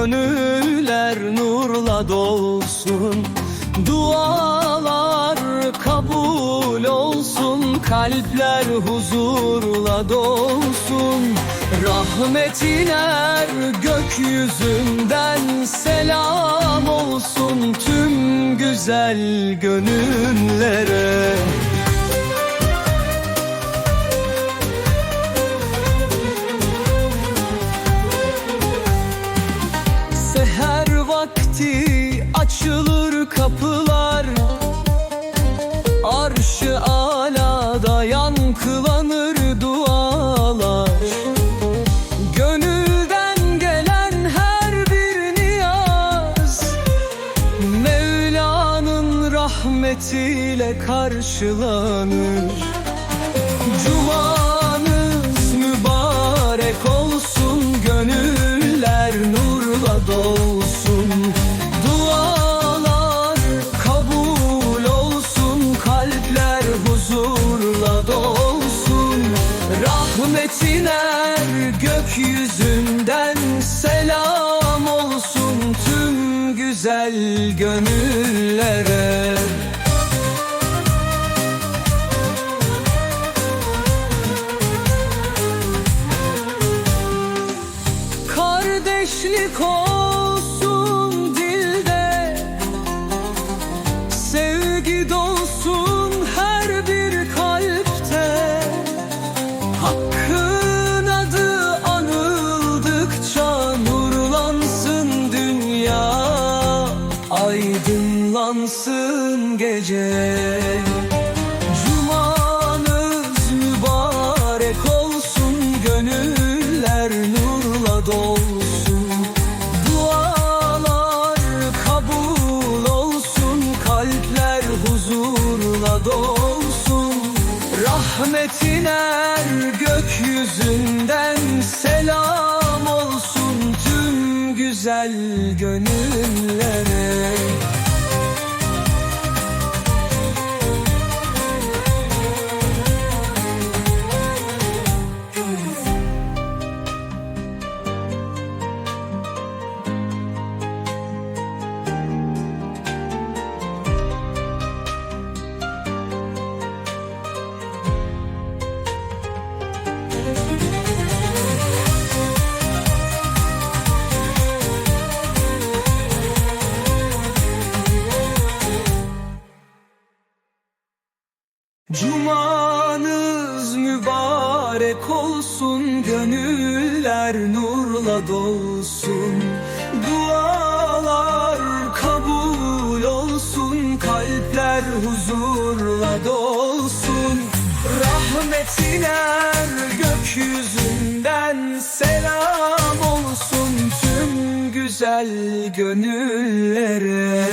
Gönüller nurla dolsun. Dualar kabul olsun Kalpler huzurla dolsun. Rahmetin er gökyüzünden Selam olsun tüm güzel gönüllere. Arşı alada yankılanır dualar. Gönülden gelen her bir niyaz Mevla'nın rahmetiyle karşılanır. Cumanız Rahmetin er gökyüzünden Selam olsun tüm güzel gönüllere. Kardeşlik olsun Aydınlansın gece. Cumanız mübarek olsun Gönüller nurla dolsun. Dualar kabul olsun Kalpler huzurla dolsun. Rahmetin er gökyüzünden Selam olsun tüm güzel gönüllere Cumanız mübarek olsun Gönüller nurla dolsun. Dualar kabul olsun Kalpler huzurla dolsun. Rahmetin er gökyüzünden Selam olsun tüm güzel gönüllere